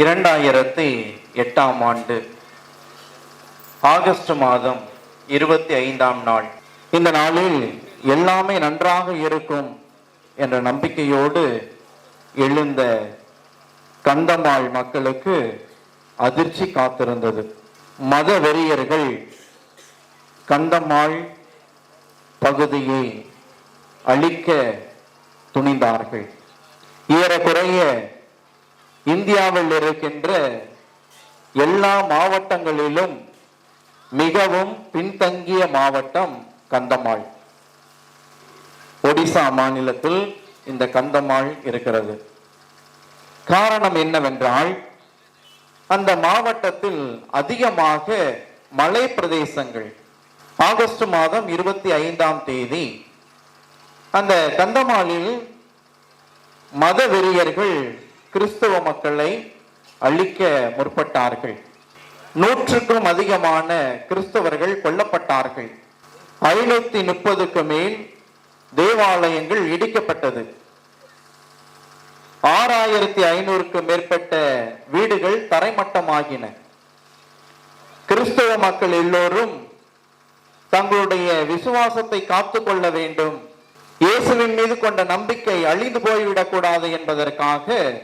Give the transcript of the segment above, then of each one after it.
இரண்டாயிரத்தி எட்டாம் ஆண்டு ஆகஸ்ட் மாதம் இருபத்தி ஐந்தாம் நாள். இந்த நாளில் எல்லாமே நன்றாக இருக்கும் என்ற நம்பிக்கையோடு எழுந்த கந்தமாள் மக்களுக்கு அதிர்ச்சி காத்திருந்தது. மத வெறியர்கள் கந்தமாள் பகுதியை அழிக்க துணிந்தார்கள். ஏறக்குறைய இந்தியாவில் இருக்கின்ற எல்லா மாவட்டங்களிலும் மிகவும் பின்தங்கிய மாவட்டம் கந்தமாள். ஒடிசா மாநிலத்தில் இந்த கந்தமாள் இருக்கிறது. காரணம் என்னவென்றால் அந்த மாவட்டத்தில் அதிகமாக மலை பிரதேசங்கள் ஆகஸ்ட் மாதம் இருபத்தி ஐந்தாம் தேதி அந்த கந்தமாலில் மத வெறியர்கள் கிறிஸ்தவ மக்களை அழிக்க முற்பட்டார்கள். நூற்றுக்கும் அதிகமான கிறிஸ்தவர்கள் கொல்லப்பட்டார்கள். ஐநூத்தி முப்பதுக்கு மேல் தேவாலயங்கள் இடிக்கப்பட்டது. ஆறாயிரத்தி ஐநூறுக்கு மேற்பட்ட வீடுகள் தரைமட்டமாகின. கிறிஸ்தவ மக்கள் எல்லோரும் தங்களுடைய விசுவாசத்தை காத்துக்கொள்ள வேண்டும். இயேசுவின் மீது கொண்ட நம்பிக்கை அழிந்து போய்விடக் கூடாது என்பதற்காக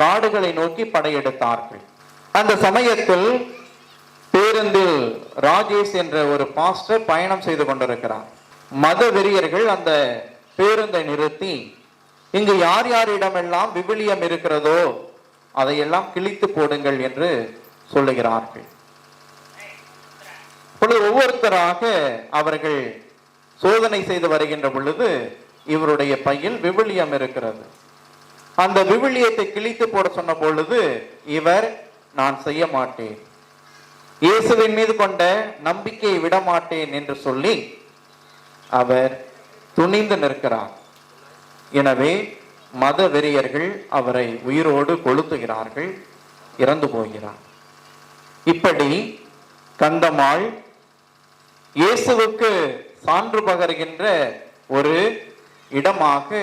காடுகளை நோக்கி படையெடுத்தார்கள். அந்த சமயத்தில் பேருந்தில் ராஜேஷ் என்ற ஒரு பாஸ்டர் பயணம் செய்து கொண்டிருக்கிறார். மத வெறியர்கள் அந்த பேருந்தை நிறுத்தி இங்கு யார் யாரிடமெல்லாம் விவிலியம் இருக்கிறதோ அதையெல்லாம் கிழித்து போடுங்கள் என்று சொல்லுகிறார்கள். இப்பொழுது ஒவ்வொருத்தராக அவர்கள் சோதனை செய்து வருகின்ற பொழுது இவருடைய பையில் விவிலியம் இருக்கிறது. அந்த விவிலியத்தை கிழித்து போட சொன்ன பொழுது இவர் நான் செய்ய மாட்டேன். இயேசுவின் மீது கொண்ட நம்பிக்கையை விட மாட்டேன் என்று சொல்லி அவர் துணிந்து நிற்கிறார். எனவே மத வெறியர்கள் அவரை உயிரோடு கொளுத்துகிறார்கள் இறந்து போகிறார். இப்படி கந்தமாள் இயேசுவுக்கு சான்று பகர்கின்ற ஒரு இடமாக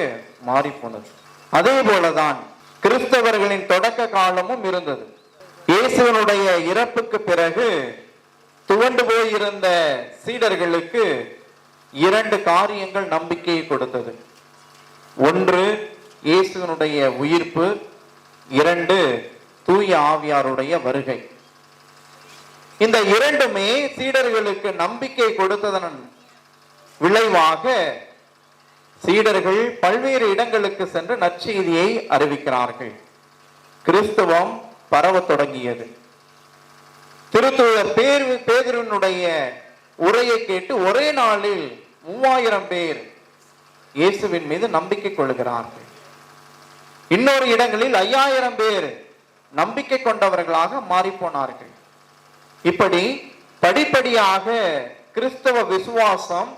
மாறிப்போனது. அதே போலதான் கிறிஸ்தவர்களின் தொடக்க காலமும் இருந்தது. இயேசுவனுடைய இறப்புக்கு பிறகு துவண்டு போயிருந்த சீடர்களுக்கு இரண்டு காரியங்கள் நம்பிக்கையை கொடுத்தது. ஒன்று இயேசுவனுடைய உயிர்ப்பு. இரண்டு தூய ஆவியாருடைய வருகை. இந்த இரண்டுமே சீடர்களுக்கு நம்பிக்கை கொடுத்ததன் விளைவாக சீடர்கள் பல்வேறு இடங்களுக்கு சென்று நற்செய்தியை அறிவிக்கிறார்கள். கிறிஸ்துவம் பரவ தொடங்கியது. திருத்தூதர் பேர் பேதுருனுடைய உரையை கேட்டு ஒரே நாளில் மூவாயிரம் பேர் இயேசுவின் மீது நம்பிக்கை கொள்கிறார்கள். இன்னொரு இடங்களில் ஐயாயிரம் பேர் நம்பிக்கை கொண்டவர்களாக மாறிப்போனார்கள். இப்படி படிப்படியாக கிறிஸ்தவ விசுவாசம்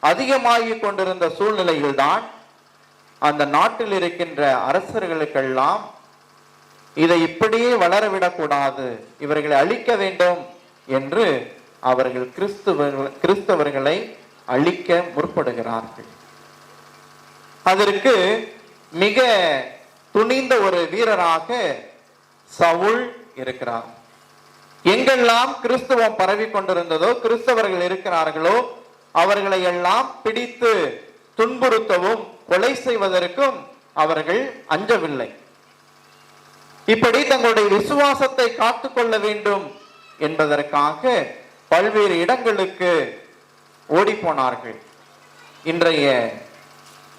அதிகமாகிக் கொண்டிருந்த சூழ்நிலையில்தான் அந்த நாட்டில் இருக்கின்ற அரசர்களுக்கெல்லாம் இதை இப்படியே வளரவிடக்கூடாது இவர்களை அழிக்க வேண்டும் என்று அவர்கள் கிறிஸ்துவர்கள் கிறிஸ்தவர்களை அழிக்க முற்படுகிறார்கள். அதற்கு மிக துணிந்த ஒரு வீரராக சவுல் இருக்கிறார். எங்கெல்லாம் கிறிஸ்துவம் பரவி கொண்டிருந்ததோ கிறிஸ்தவர்கள் இருக்கிறார்களோ அவர்களை எல்லாம் பிடித்து துன்புறுத்தவும் கொலை செய்வதற்கும் அவர்கள் அஞ்சவில்லை. இப்படி தங்களுடைய விசுவாசத்தை காத்துக்கொள்ள வேண்டும் என்பதற்காக பல்வேறு இடங்களுக்கு ஓடிப்போனார்கள். இன்றைய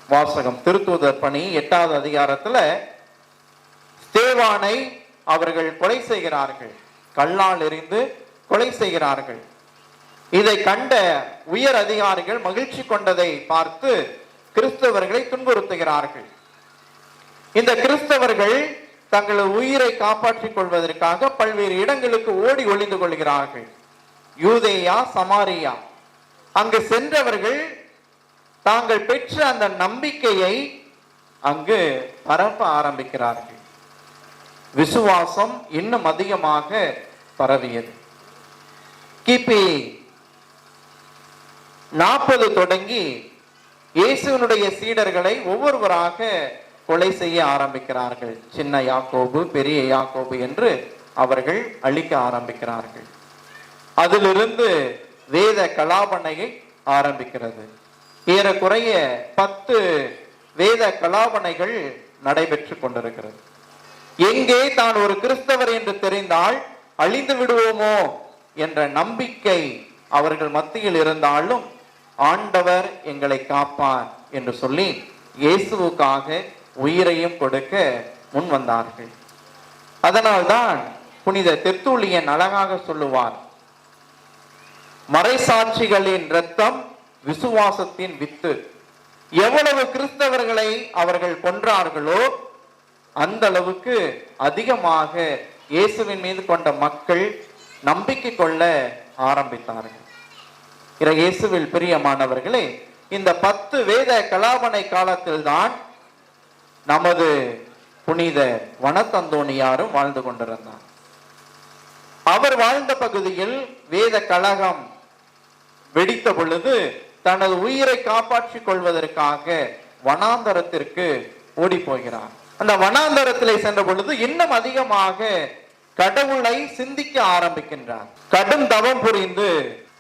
வாசகம் திருத்தூதர் பணி எட்டாவது அதிகாரத்துல தேவானை அவர்கள் கொலை செய்கிறார்கள். கல்லால் எறிந்து கொலை செய்கிறார்கள். இதை கண்ட உயர் அதிகாரிகள் மகிழ்ச்சி கொண்டதை பார்த்து கிறிஸ்தவர்களை துன்புறுத்துகிறார்கள். இந்த கிறிஸ்தவர்கள் தங்கள் உயிரை காப்பாற்றிக் கொள்வதற்காக பல்வேறு இடங்களுக்கு ஓடி ஒளிந்து கொள்கிறார்கள். யூதேயா சமாரியா. அங்கு சென்றவர்கள் தாங்கள் பெற்ற அந்த நம்பிக்கையை அங்கு பரப்ப ஆரம்பிக்கிறார்கள். விசுவாசம் இன்னும் அதிகமாக பரவியது. கிபி நாற்பது தொடங்கி இயேசுவினுடைய சீடர்களை ஒவ்வொருவராக கொலை செய்ய ஆரம்பிக்கிறார்கள். சின்ன யாக்கோபு பெரிய யாக்கோபு என்று அவர்கள் அழிக்க ஆரம்பிக்கிறார்கள். அதிலிருந்து வேத கலாபனையை ஆரம்பிக்கிறது. ஏறக்குறைய பத்து வேத கலாபனைகள் நடைபெற்று கொண்டிருக்கிறது. எங்கே தான் ஒரு கிறிஸ்தவர் என்று தெரிந்தால் அழிந்து விடுவோமோ என்ற நம்பிக்கை அவர்கள் மத்தியில் இருந்தாலும் ஆண்டவர் எங்களை காப்பார் என்று சொல்லி இயேசுவுக்காக உயிரையும் கொடுக்க முன் வந்தார்கள். அதனால்தான் புனித தெத்துளியன் அழகாக சொல்லுவார் மறைசாட்சிகளின் இரத்தம் விசுவாசத்தின் வித்து. எவ்வளவு கிறிஸ்தவர்களை அவர்கள் கொன்றார்களோ அந்த அளவுக்கு அதிகமாக இயேசுவின் மீது கொண்ட மக்கள் நம்பிக்கை கொள்ள ஆரம்பித்தார்கள். இயேசுவில் பிரியமானவர்களே இந்த பத்து வேத கலாபனை காலத்தில்தான் நமது புனித வனத்தந்தோணியாரும் வாழ்ந்து கொண்டிருந்தார். அவர் வாழ்ந்த பகுதியில் வேத கழகம் வெடித்த பொழுது தனது உயிரை காப்பாற்றிக் கொள்வதற்காக வனாந்தரத்திற்கு ஓடி போகிறார். அந்த வனாந்தரத்திலே சென்ற பொழுது இன்னும் அதிகமாக கடவுளை சிந்திக்க ஆரம்பிக்கின்றார். கடும் தவம் புரிந்து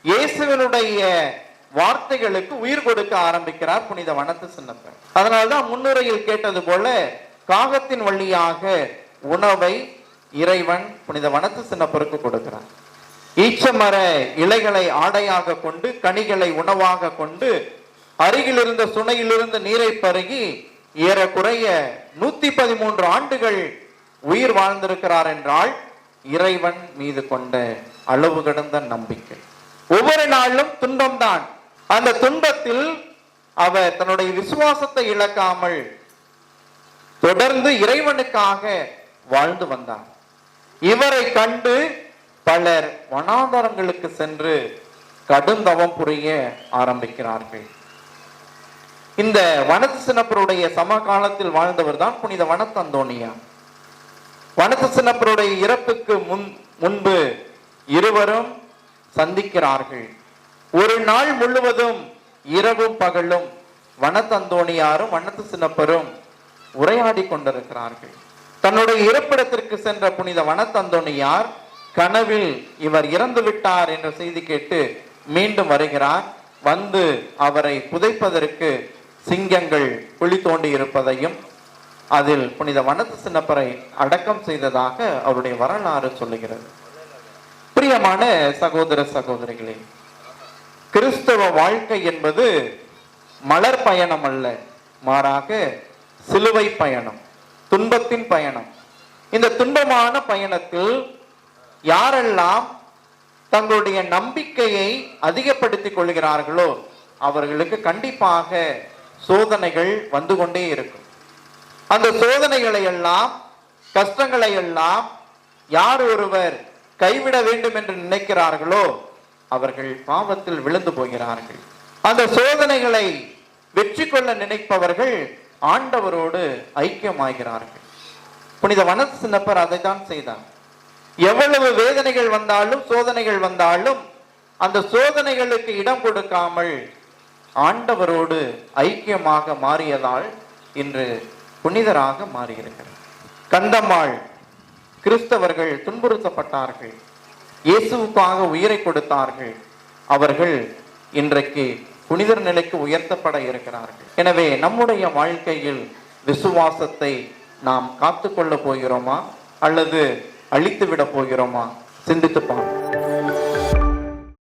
இயேசுவனுடைய வார்த்தைகளுக்கு உயிர் கொடுக்க ஆரம்பிக்கிறார் புனித வனத்து சின்னப்பர் அதனால்தான் முன்னுரையில் கேட்டது போல காகத்தின் வழியாக உணவை இறைவன் புனித வனத்து சின்னப்பருக்கு கொடுக்கிறார் ஈச்சமர இலைகளை ஆடையாக கொண்டு கனிகளை உணவாக கொண்டு அருகில் இருந்த சுனையிலிருந்து நீரை பருகி ஏறக்குறைய நூத்தி பதிமூன்று ஆண்டுகள் உயிர் வாழ்ந்திருக்கிறார் என்றால் இறைவன் மீது கொண்ட அளவு கடந்த நம்பிக்கை. ஒவ்வொரு நாளும் துன்பம்தான். அந்த துன்பத்தில் அவர் தன்னுடைய விசுவாசத்தை இழக்காமல் தொடர்ந்து இறைவனுக்காக வாழ்ந்து வந்தார். இவரை கண்டு பலர் வனாந்தரங்களுக்கு சென்று கடுந்தவம் புரிய ஆரம்பிக்கிறார்கள். இந்த வனத்து சின்னப்பருடைய சமகாலத்தில் வாழ்ந்தவர் தான் புனித வனத்தந்தோனியா வனத்து சின்னப்பருடைய இறப்புக்கு முன் முன்பு இருவரும் சந்திக்கிறார்கள். ஒரு நாள் முழுவதும் இரவும் பகலும் வனத்தந்தோணியாரும் வனத்து சின்னப்பரும் உரையாடி கொண்டிருக்கிறார்கள். தன்னுடைய இருப்பிடத்திற்கு சென்ற புனித வனத்தந்தோணியார் கனவில் இவர் இறந்து விட்டார் என்ற செய்தி கேட்டு மீண்டும் வருகிறார். வந்து அவரை புதைப்பதற்கு சிங்கங்கள் குழி தோண்டி இருப்பதையும் அதில் புனித வனத்து சின்னப்பரை அடக்கம் செய்ததாக அவருடைய வரலாறு சொல்லுகிறது. பிரியமான சகோதர சகோதரிகளே கிறிஸ்தவ வாழ்க்கை என்பது மலர் பயணம் அல்ல மாறாக சிலுவை பயணம் துன்பத்தின் பயணம். இந்த துன்பமான பயணத்தில் யாரெல்லாம் தங்களுடைய நம்பிக்கையை அதிகப்படுத்திக் கொள்கிறார்களோ அவர்களுக்கு கண்டிப்பாக சோதனைகள் வந்து கொண்டே இருக்கும். அந்த சோதனைகளை எல்லாம் கஷ்டங்களை எல்லாம் யார் ஒருவர் கைவிட வேண்டும் என்று நினைக்கிறார்களோ அவர்கள் பாவத்தில் விழுந்து போகிறார்கள். அந்த சோதனைகளை வெற்றி கொள்ள நினைப்பவர்கள் ஆண்டவரோடு ஐக்கியமாகிறார்கள். புனித வனத்து சின்னப்பர் அதை தான் செய்தார். எவ்வளவு வேதனைகள் வந்தாலும் சோதனைகள் வந்தாலும் அந்த சோதனைகளுக்கு இடம் கொடுக்காமல் ஆண்டவரோடு ஐக்கியமாக மாறியதால் இன்று புனிதராக மாறியிருக்கிறார். கந்தம்மாள் கிறிஸ்தவர்கள் துன்புறுத்தப்பட்டார்கள். இயேசுவுக்காக உயிரை கொடுத்தார்கள். அவர்கள் இன்றைக்கு புனிதர் நிலைக்கு உயர்த்தப்பட இருக்கிறார்கள். எனவே நம்முடைய வாழ்க்கையில் விசுவாசத்தை நாம் காத்துக்கொள்ள போகிறோமா? அல்லது அழித்து விட போகிறோமா? சிந்தித்து பார்ப்போம்